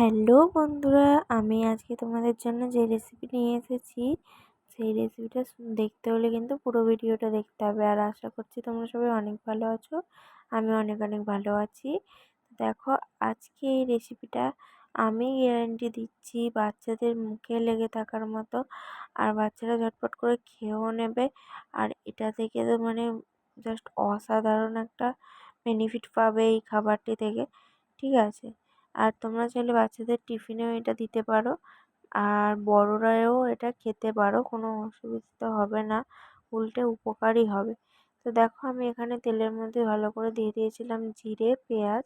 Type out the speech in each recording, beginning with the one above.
Hello বন্ধুরা, আমি আজকে তোমাদের জন্য যে রেসিপি নিয়ে এসেছি, সেই রেসিপিটা দেখতে হলে কিন্তু পুরো ভিডিওটা দেখতে হবে। আর আশা করছি তোমরা সবাই অনেক ভালো আছো, আমি অনেক অনেক ভালো আছি। দেখো, আজকে এই রেসিপিটা আমি গ্যারান্টি দিচ্ছি, বাচ্চাদের মুখে লেগে থাকার মতো। আর বাচ্চারা ঝটপট করে খেয়েও নেবে। আর এটা থেকে তো মানে জাস্ট অসাধারণ একটা বেনিফিট পাবে এই খাবারটি থেকে, ঠিক আছে? আর তোমরা চাইলে বাচ্চাদের টিফিনেও এটা দিতে পারো। আর বড়রাও এটা খেতে পারো, কোনো অসুবিধা হবে না, উল্টে উপকারই হবে। তো দেখো আমি এখানে তেলের মধ্যে ভালো করে দিয়ে দিয়েছিলাম জিরে, পেঁয়াজ,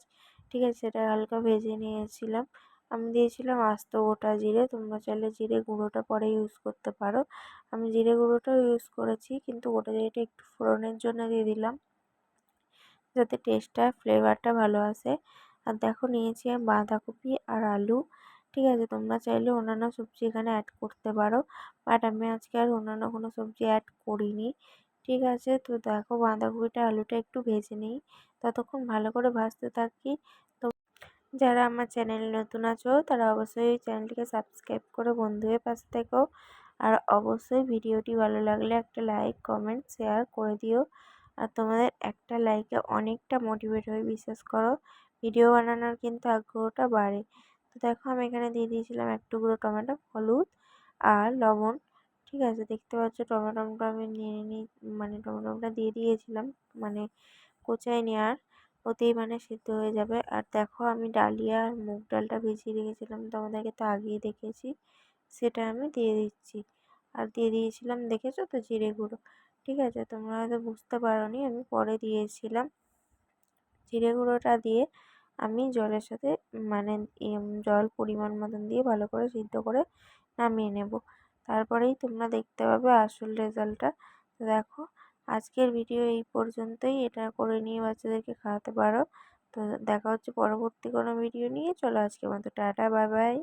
ঠিক আছে, সেটা হালকা ভেজে নিয়েছিলাম। আমি দিয়েছিলাম আস্ত গোটা জিরে, তোমরা চাইলে জিরে গুঁড়োটা পরে ইউজ করতে পারো। আমি জিরে গুঁড়োটাও ইউজ করেছি, কিন্তু গোটা জিরেটা একটু ফোড়নের জন্য দিয়ে দিলাম। যাতে টেস্টটা ফ্লেভারটা ভালো আসে। আর দেখো নিয়েছি আমি বাঁধাকপি আর আলু। ঠিক আছে, তোমরা চাইলে অন্যান্য সবজি এখানে অ্যাড করতে পারো। বাট আমি আজকে আর অন্যান্য কোনো সবজি অ্যাড করিনি। ঠিক আছে, তো দেখো বাঁধাকপিটা, আলুটা একটু ভেজে নিই। ততক্ষণ ভালো করে ভাজতে থাকি। তো যারা আমার চ্যানেলে নতুন আছো, তারা অবশ্যই ওই চ্যানেলটিকে সাবস্ক্রাইব করে বন্ধু হয়ে পাশে থেকো। আর অবশ্যই ভিডিওটি ভালো লাগলে একটা লাইক কমেন্ট শেয়ার করে দিও। আর তোমাদের একটা লাইকে অনেকটা মোটিভেট হয়ে বিশ্বাস করো। ভিডিও বানানোর কিন্তু আগ্রহটা বাড়ে। তো দেখো আমি এখানে দিয়ে দিয়েছিলাম এক টুকরো টমেটো, হলুদ আর লবণ, ঠিক আছে? দেখতে পাচ্ছ টমেটোটা আমি নিয়ে নিই মানে টমেটোটা দিয়ে দিয়েছিলাম মানে কোচায় নেওয়ার ওতেই মানে সিদ্ধ হয়ে যাবে। আর দেখো আমি ডালিয়া আর মুগ ডালটা ভিজিয়ে রেখেছিলাম তোমাদেরকে তো আগেই দেখেছি, সেটা আমি দিয়ে দিচ্ছি। আর দিয়ে দিয়েছিলাম, দেখেছ তো? জিরে গুঁড়ো, ঠিক আছে? তোমরা হয়তো বুঝতে পারো আমি পরে দিয়েছিলাম। জিরে গুঁড়োটা দিয়ে আমি জলের সাথে মানে জল পরিমাণ মতন দিয়ে ভালো করে সিদ্ধ করে নামিয়ে নেব। তারপরেই তোমরা দেখতে পাবে আসল রেজাল্টটা দেখো, আজকের ভিডিও এই পর্যন্তই। এটা করে নিয়ে বাচ্চাদেরকে খাওয়াতে পারো। তো দেখা হচ্ছে পরবর্তী কোনো ভিডিও নিয়ে। চলো আজকের মতো, টাটা বাই বাই